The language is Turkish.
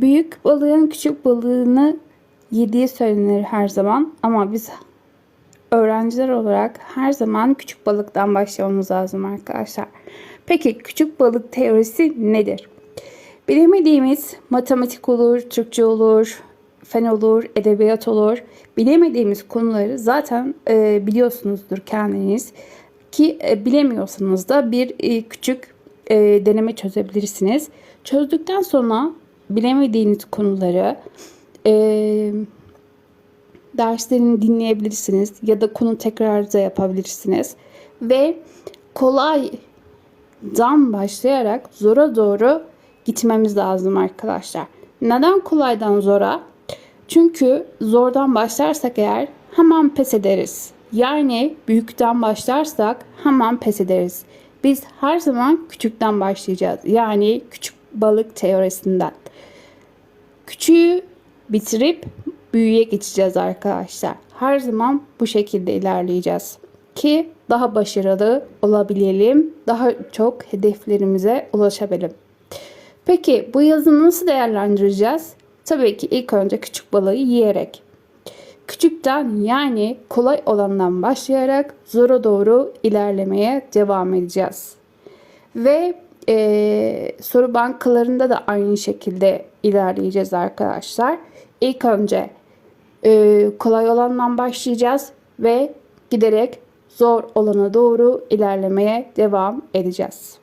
Büyük balığın küçük balığını yediği söylenir her zaman ama biz öğrenciler olarak her zaman küçük balıktan başlamamız lazım arkadaşlar. Peki küçük balık teorisi nedir? Bilemediğimiz matematik olur, Türkçe olur, fen olur, edebiyat olur. Bilemediğimiz konuları zaten e, biliyorsunuzdur kendiniz. Ki e, bilemiyorsanız da bir e, küçük e, deneme çözebilirsiniz. Çözdükten sonra bilemediğiniz konuları e, derslerini dinleyebilirsiniz ya da konu tekrarı da yapabilirsiniz. Ve kolaydan başlayarak zora doğru gitmemiz lazım arkadaşlar. Neden kolaydan zora? Çünkü zordan başlarsak eğer hemen pes ederiz. Yani büyükten başlarsak hemen pes ederiz. Biz her zaman küçükten başlayacağız. Yani küçük balık teorisinden. Küçüğü bitirip büyüye geçeceğiz arkadaşlar. Her zaman bu şekilde ilerleyeceğiz ki daha başarılı olabilelim, daha çok hedeflerimize ulaşabilelim. Peki bu yazı nasıl değerlendireceğiz? Tabii ki ilk önce küçük balığı yiyerek. Küçükten yani kolay olandan başlayarak zora doğru ilerlemeye devam edeceğiz. Ve e, soru bankalarında da aynı şekilde ilerleyeceğiz arkadaşlar. İlk önce e, kolay olandan başlayacağız ve giderek zor olana doğru ilerlemeye devam edeceğiz.